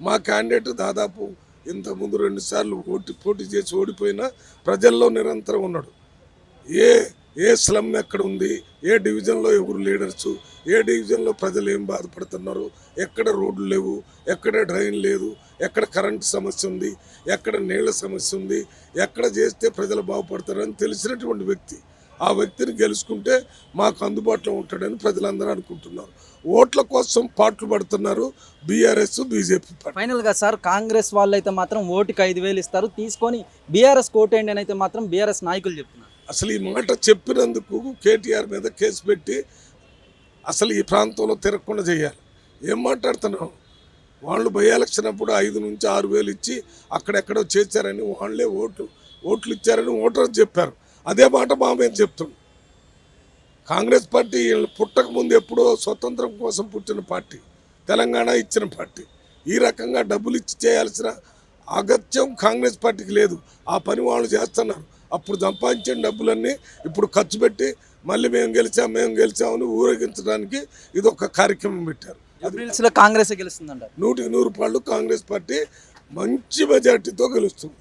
మా క్యాండిడేట్ దాదాపు ఇంతకుముందు రెండుసార్లు ఓటీ పోటీ చేసి ఓడిపోయినా ప్రజల్లో నిరంతరం ఉన్నాడు. ఏ ఏ స్లమ్ ఎక్కడ ఉంది? ఏ డివిజన్లో ఎవరు లీడర్స్ ఏ డివిజన్లో ప్రజలు ఏం బాధపడుతున్నారు? ఎక్కడ రోడ్లు లేవు? ఎక్కడ డ్రైన్ లేదు? ఎక్కడ కరెంట్ సమస్య ఉంది? ఎక్కడ నీళ్ళ సమస్య ఉంది? ఎక్కడ చేస్తే ప్రజలు బాగుపడతారని తెలిసినటువంటి వ్యక్తి ఆ వ్యక్తిని గెలుచుకుంటే మాకు అందుబాటులో ఉంటాడని ప్రజలందరూ అనుకుంటున్నారు. ఓట్ల కోసం పాటలు పడుతున్నారు బీఆర్ఎస్ బీజేపీ పార్టీ. ఫైనల్గా సార్ కాంగ్రెస్ వాళ్ళు అయితే మాత్రం ఓటుకి ఐదు వేలు ఇస్తారు. తీసుకొని బీఆర్ఎస్ కోటేయండి అని అయితే మాత్రం బీఆర్ఎస్ నాయకులు చెప్తున్నారు. అసలు ఈ మాట చెప్పినందుకు కేటీఆర్ మీద కేసు పెట్టి అసలు ఈ ప్రాంతంలో తిరగకుండా చేయాలి. ఏం మాట్లాడుతున్నావు? వాళ్ళు బై ఎలక్షన్ అప్పుడు ఐదు నుంచి ఆరు వేలు ఇచ్చి అక్కడెక్కడో చేశారని వాళ్ళే ఓట్లు ఓట్లు ఇచ్చారని ఓటర్స్ చెప్పారు. అదే మాట మా మీద చెప్తున్నాం కాంగ్రెస్ పార్టీ పుట్టక ముందు ఎప్పుడో స్వతంత్రం కోసం పుట్టిన పార్టీ తెలంగాణ ఇచ్చిన పార్టీ. ఈ రకంగా డబ్బులు ఇచ్చి చేయాల్సిన అగత్యం కాంగ్రెస్ పార్టీకి లేదు. ఆ పని వాళ్ళు చేస్తున్నారు. అప్పుడు సంపాదించిన డబ్బులన్నీ ఇప్పుడు ఖర్చు పెట్టి మళ్ళీ మేము గెలిచాం మేము గెలిచామని ఊరేగించడానికి ఇది ఒక కార్యక్రమం పెట్టారు. కాంగ్రెస్ గెలుస్తుందంటారు? నూటికి నూరు పాళ్ళు కాంగ్రెస్ పార్టీ మంచి మెజార్టీతో గెలుస్తుంది.